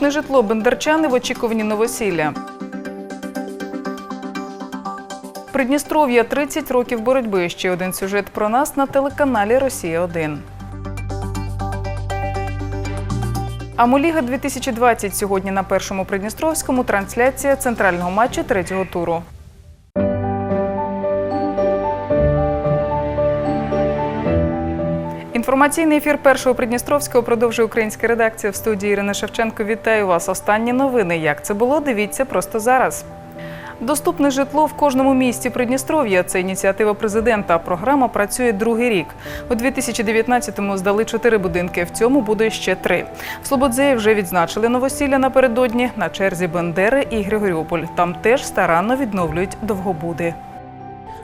Доступне житло бендерчани в очікуванні новосілля. Придністров'я 30 років боротьби. Ще один сюжет про нас на телеканалі Росія 1 Амуліга 2020 сьогодні на першому Придністровському трансляція центрального матчу третього туру. Інформаційний ефір першого Придністровського продовжує українська редакція в студії Ірини Шевченко. Вітаю вас. Останні новини. Як це було? Дивіться просто зараз. Доступне житло в кожному місті Придністров'я. Це ініціатива президента. Програма працює другий рік. У 2019-му здали чотири будинки. В цьому буде ще три. В Слободзеї вже відзначили новосілля напередодні. На черзі Бендери і Григоріополь. Там теж старанно відновлюють довгобуди.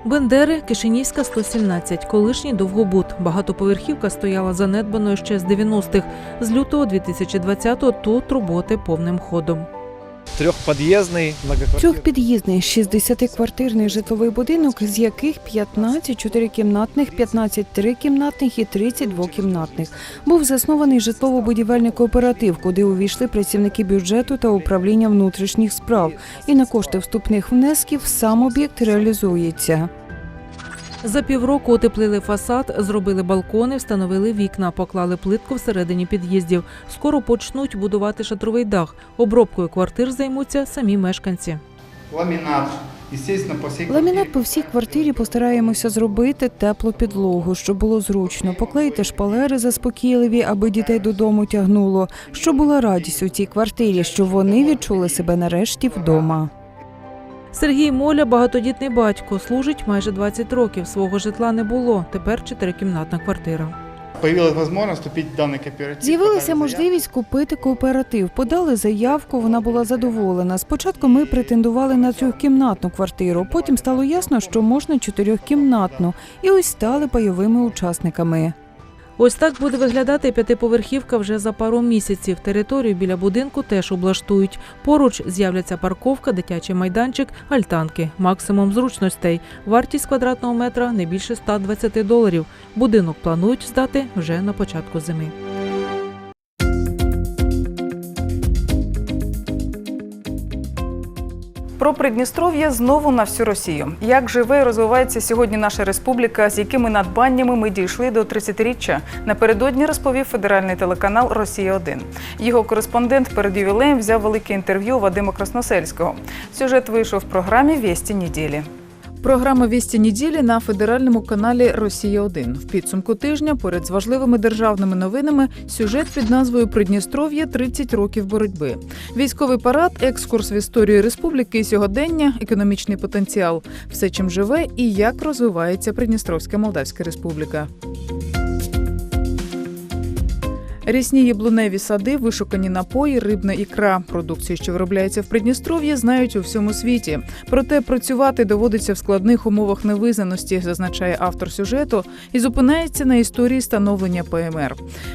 Бендери, Кишинівська, 117, колишній довгобуд. Багатоповерхівка стояла занедбаною ще з 90-х. З лютого 2020-го тут роботи повним ходом. Трьохпід'їзний. Трьохпід'їзний 60-квартирний житловий будинок, з яких 15 чотирикімнатних, 15 трикімнатних і 30 двокімнатних. Був заснований житлово-будівельний кооператив, куди увійшли працівники бюджету та управління внутрішніх справ. І на кошти вступних внесків сам об'єкт реалізується. За півроку утеплили фасад, зробили балкони, встановили вікна, поклали плитку всередині під'їздів. Скоро почнуть будувати шатровий дах. Обробкою квартир займуться самі мешканці. ламінат. Естественно, по Ламінат по всій квартирі постараємося зробити теплу підлогу, щоб було зручно. Поклеїти шпалери заспокійливі, аби дітей додому тягнуло. Щоб була радість у цій квартирі, щоб вони відчули себе нарешті вдома. Сергій Моля багатодітний батько, служить майже 20 років. Свого житла не було. Тепер чотирикімнатна квартира. З'явилася можливість купити кооператив. Подали заявку, вона була задоволена. Спочатку ми претендували на трьохкімнатну квартиру. Потім стало ясно, що можна чотирьохкімнатну, і ось стали пайовими учасниками. Ось так буде виглядати п'ятиповерхівка вже за пару місяців. Територію біля будинку теж облаштують. Поруч з'являться парковка, дитячий майданчик, альтанки. Максимум зручностей. Вартість квадратного метра не більше 120 доларів. Будинок планують здати вже на початку зими. Про Придністров'я знову на всю Росію. Як живе і розвивається сьогодні наша республіка, з якими надбаннями ми дійшли до 30-річчя, напередодні розповів федеральний телеканал Росія 1 Його кореспондент перед ювілеєм взяв велике інтерв'ю Вадима Красносельського. Сюжет вийшов в програмі Вісті неділі. Програма «Вісті неділі» на федеральному каналі Росія 1 В підсумку тижня, поряд з важливими державними новинами, сюжет під назвою Придністров'я 30 років боротьби. Військовий парад, екскурс в історію республіки і сьогодення, економічний потенціал, все чим живе і як розвивається Придністровська Молдавська Республіка. Рісні яблуневі сади, вишукані напої, рибна ікра. Продукцію, що виробляється в Придністров'ї, знають у всьому світі. Проте працювати доводиться в складних умовах невизнаності, зазначає автор сюжету, і зупинається на історії становлення ПМР.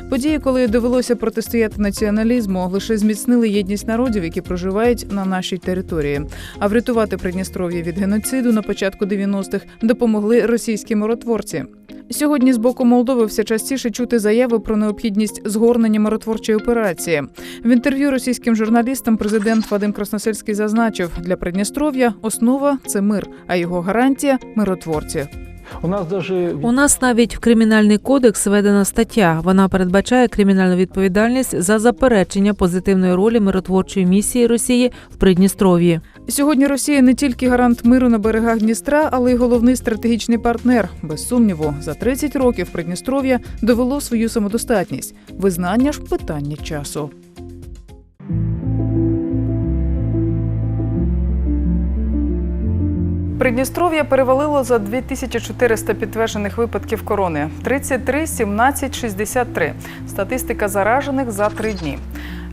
Події, коли довелося протистояти націоналізму, лише зміцнили єдність народів, які проживають на нашій території. А врятувати Придністров'я від геноциду на початку 90-х допомогли російські миротворці. Сьогодні з боку Молдови все частіше чути заяви про необхідність згорнення миротворчої операції. В інтерв'ю російським журналістам президент Вадим Красносельський зазначив, для Придністров'я основа це мир, а його гарантія миротворці. У нас даже У нас навіть в кримінальний кодекс введена стаття. Вона передбачає кримінальну відповідальність за заперечення позитивної ролі миротворчої місії Росії в Придністров'ї. Сьогодні Росія не тільки гарант миру на берегах Дністра, але й головний стратегічний партнер. Без сумніву, за 30 років Придністров'я довело свою самодостатність. Визнання ж питання часу. Придністров'я перевалило за 2400 підтверджених випадків корони. 33, 17, 63. Статистика заражених за три дні.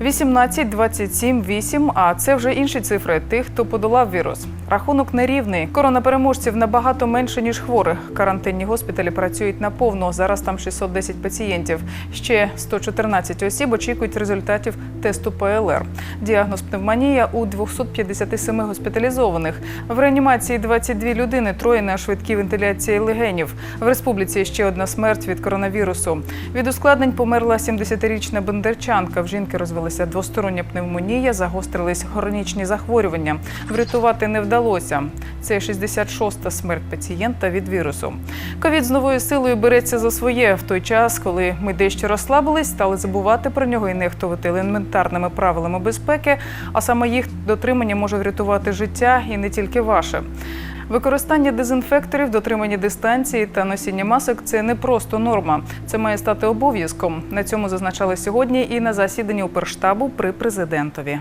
18, 27, 8, а це вже інші цифри тих, хто подолав вірус. Рахунок нерівний. Коронапереможців набагато менше, ніж хворих. Карантинні госпіталі працюють наповно. Зараз там 610 пацієнтів. Ще 114 осіб очікують результатів тесту ПЛР. Діагноз пневмонія у 257 госпіталізованих. В реанімації 22 людини, троє на швидкій вентиляції легенів. В республіці ще одна смерть від коронавірусу. Від ускладнень померла 70-річна бендерчанка. В жінки розвелися сталася двостороння пневмонія, загострились хронічні захворювання. Врятувати не вдалося. Це 66-та смерть пацієнта від вірусу. Ковід з новою силою береться за своє в той час, коли ми дещо розслабились, стали забувати про нього і нехтувати елементарними правилами безпеки. А саме їх дотримання може врятувати життя і не тільки ваше. Використання дезінфекторів, дотримання дистанції та носіння масок це не просто норма. Це має стати обов'язком. На цьому зазначали сьогодні і на засіданні у перштабу при президентові.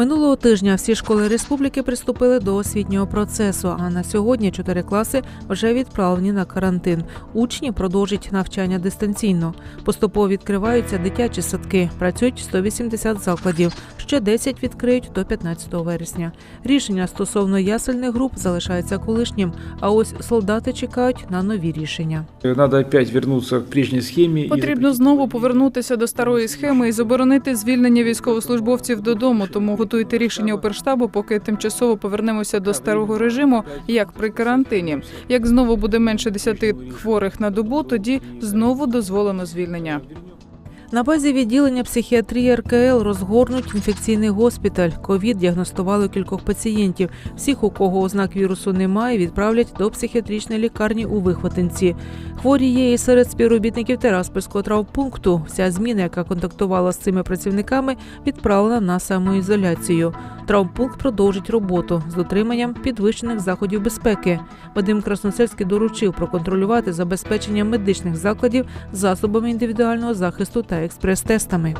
Минулого тижня всі школи республіки приступили до освітнього процесу. А на сьогодні чотири класи вже відправлені на карантин. Учні продовжать навчання дистанційно. Поступово відкриваються дитячі садки. Працюють 180 закладів. Ще 10 відкриють до 15 вересня. Рішення стосовно ясельних груп залишається колишнім. А ось солдати чекають на нові рішення. Надо опять вернуться к прежней схеме. и Потрібно знову повернутися до старої схеми і заборонити звільнення військовослужбовців додому. Тому готуйте рішення Оперштабу, поки тимчасово повернемося до старого режиму, як при карантині. Як знову буде менше 10 хворих на добу, тоді знову дозволено звільнення. На базі відділення психіатрії РКЛ розгорнуть інфекційний госпіталь. Ковід діагностували кількох пацієнтів. Всіх, у кого ознак вірусу немає, відправлять до психіатричної лікарні у Вихватинці. Хворі є і серед співробітників Тераспольського травмпункту. Вся зміна, яка контактувала з цими працівниками, відправлена на самоізоляцію. Травмпункт продовжить роботу з дотриманням підвищених заходів безпеки. Вадим Красносельський доручив проконтролювати забезпечення медичних закладів засобами індивідуального захисту та експрес-тестами.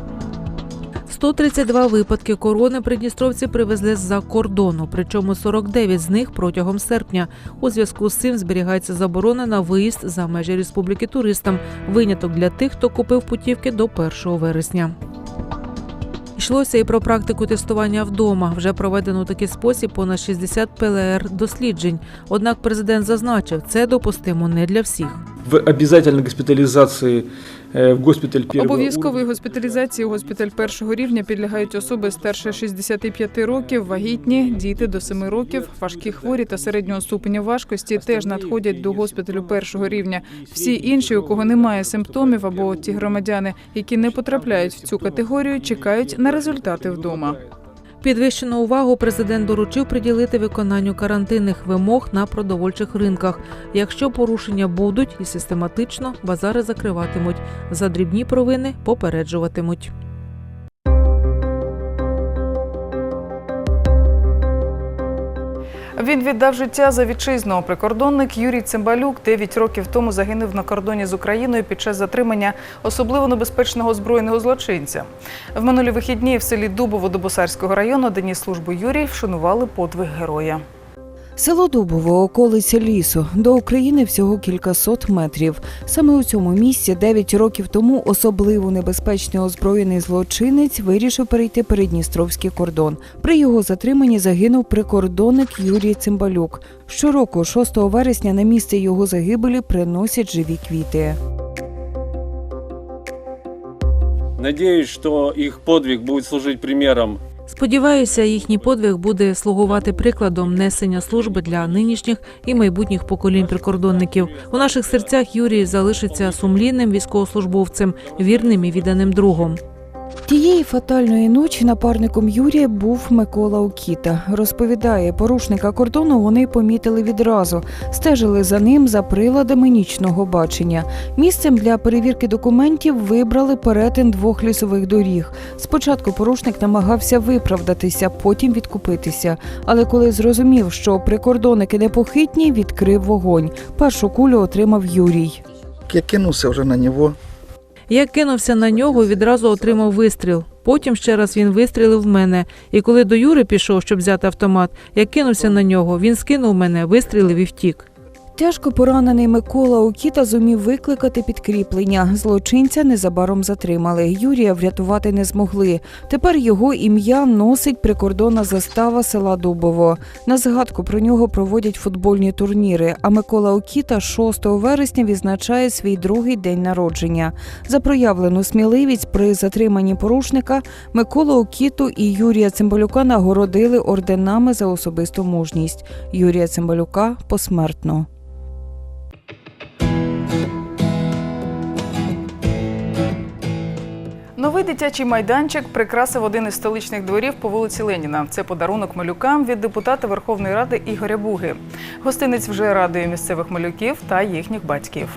132 випадки корони придністровці привезли з-за кордону, причому 49 з них протягом серпня. У зв'язку з цим зберігається заборона на виїзд за межі республіки туристам. Виняток для тих, хто купив путівки до 1 вересня. Йшлося і про практику тестування вдома. Вже проведено у такий спосіб понад 60 ПЛР досліджень. Однак президент зазначив, це допустимо не для всіх. В госпитализации э, в госпіталь Обов'язкової госпіталізації у госпіталь першого рівня підлягають особи старше 65 років, вагітні, діти до 7 років, важкі хворі та середнього ступеня важкості теж надходять до госпіталю першого рівня. Всі інші, у кого немає симптомів, або ті громадяни, які не потрапляють в цю категорію, чекають на результати вдома. Підвищену увагу президент доручив приділити виконанню карантинних вимог на продовольчих ринках. Якщо порушення будуть і систематично, базари закриватимуть. За дрібні провини попереджуватимуть. Він віддав життя за вітчизну. Прикордонник Юрій Цимбалюк 9 років тому загинув на кордоні з Україною під час затримання особливо небезпечного збройного злочинця. В минулі вихідні в селі Дубово Добосарського району Дені служби Юрій вшанували подвиг героя. Село Дубово, околиця лісу. До України всього кількасот метрів. Саме у цьому місці 9 років тому особливо небезпечний озброєний злочинець вирішив перейти передністровський кордон. При його затриманні загинув прикордонник Юрій Цимбалюк. Щороку, 6 вересня, на місце його загибелі приносять живі квіти. Надеюсь, что их подвиг будет служить примером Сподіваюся, їхній подвиг буде слугувати прикладом несення служби для нинішніх і майбутніх поколінь прикордонників. У наших серцях Юрій залишиться сумлінним військовослужбовцем, вірним і відданим другом. Тієї фатальної ночі напарником Юрія був Микола Окіта. Розповідає, порушника кордону вони помітили відразу, стежили за ним за приладами нічного бачення. Місцем для перевірки документів вибрали перетин двох лісових доріг. Спочатку порушник намагався виправдатися, потім відкупитися. Але коли зрозумів, що прикордонники непохитні, відкрив вогонь. Першу кулю отримав Юрій. Я кинулся уже на него. Я кинувся на нього, відразу отримав вистріл. Потім ще раз він вистрілив в мене. І коли до Юри пішов, щоб взяти автомат, я кинувся на нього. Він скинув мене, вистрілив і втік. Тяжко поранений Микола Окіта зумів викликати підкріплення. Злочинця незабаром затримали. Юрія врятувати не змогли. Тепер його ім'я носить прикордонна застава села Дубово. На згадку про нього проводять футбольні турніри. А Микола Окіта 6 вересня відзначає свій другий день народження. За проявлену сміливість при затриманні порушника Миколу Окіту і Юрія Цимбалюка нагородили орденами за особисту мужність. Юрія Цимбалюка посмертно. Новий дитячий майданчик прикрасив один із столичних дворів по вулиці Леніна. Це подарунок малюкам від депутата Верховної Ради Ігоря Буги. Гостинець вже радує місцевих малюків та їхніх батьків.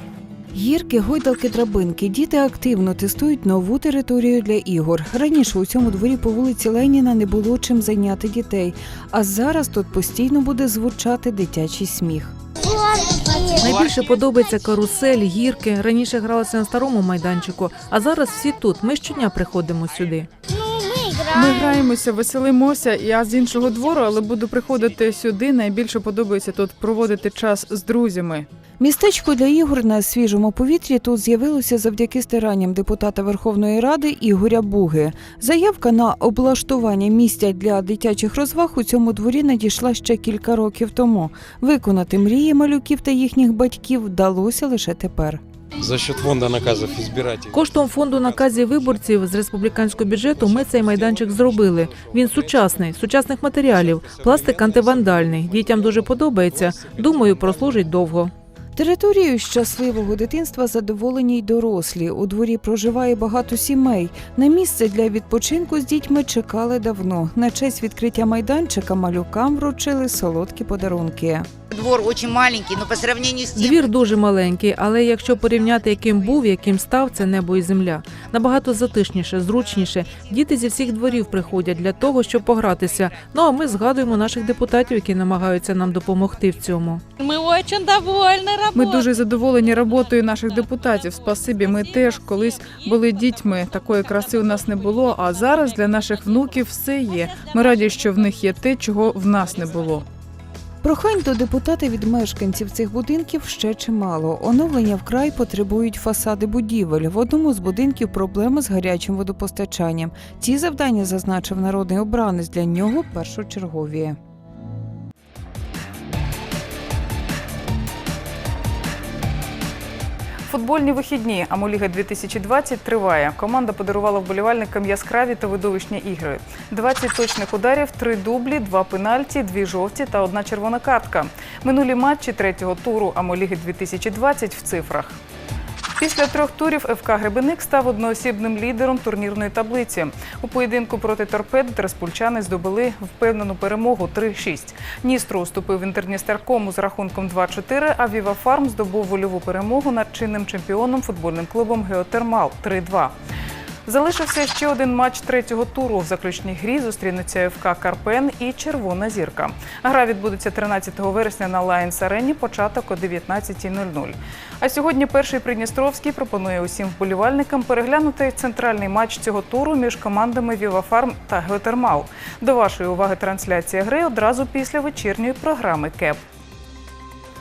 Гірки, гойдалки, драбинки. Діти активно тестують нову територію для ігор. Раніше у цьому дворі по вулиці Леніна не було чим зайняти дітей. А зараз тут постійно буде звучати дитячий сміх. Найбільше подобається карусель, гірки. Раніше гралася на старому майданчику, а зараз всі тут. Ми щодня приходимо сюди. Ми граємося, веселимося. Я з іншого двору, але буду приходити сюди. Найбільше подобається тут проводити час з друзями. Містечко для ігор на свіжому повітрі тут з'явилося завдяки старанням депутата Верховної Ради Ігоря Буги. Заявка на облаштування місця для дитячих розваг у цьому дворі надійшла ще кілька років тому. Виконати мрії малюків та їхніх батьків вдалося лише тепер. За счет фонда наказов избирателей. Коштом фонду наказів виборців з республіканського бюджету ми цей майданчик зробили. Він сучасний, сучасних матеріалів, пластик антивандальний. Дітям дуже подобається. Думаю, прослужить довго. Територією щасливого дитинства задоволені й дорослі. У дворі проживає багато сімей. На місце для відпочинку з дітьми чекали давно. На честь відкриття майданчика малюкам вручили солодкі подарунки. Двор очень маленький, но по сравнению с тем, Двір дуже маленький, але якщо порівняти, яким був, яким став, це небо і земля. Набагато затишніше, зручніше. Діти зі всіх дворів приходять для того, щоб погратися. Ну а ми згадуємо наших депутатів, які намагаються нам допомогти в цьому. Мы очень довольны Ми работой. дуже задоволені роботою наших депутатів. Спасибі. Ми теж колись були дітьми. Такої краси у нас не було. А зараз для наших внуків все є. Ми раді, що в них є те, чого в нас не було. Прохань до депутата від мешканців цих будинків ще чимало. Оновлення вкрай потребують фасади будівель. В одному з будинків проблеми з гарячим водопостачанням. Ці завдання зазначив народний обранець для нього першочергові. Футбольні вихідні Амоліга 2020 триває. Команда подарувала вболівальникам яскраві та видовищні ігри. 20 точних ударів, 3 дублі, 2 пенальті, 2 жовті та одна червона картка. Минулі матчі третього туру Амоліги 2020 в цифрах. Після трьох турів ФК Гребеник став одноосібним лідером турнірної таблиці. У поєдинку проти торпеди треспольчани здобули впевнену перемогу 3-6. Ністру уступив інтерністеркому з рахунком 2-4, а Віва Фарм здобув вольову перемогу над чинним чемпіоном футбольним клубом Геотермал 3-2. Залишився ще один матч третього туру. В заключній грі зустрінуться ФК Карпен і Червона зірка. Гра відбудеться 13 вересня на Лайнс Арені, початок о 19.00. А сьогодні перший Придністровський пропонує усім вболівальникам переглянути центральний матч цього туру між командами Вівафарм та Геотермал. До вашої уваги трансляція гри одразу після вечірньої програми КЕП.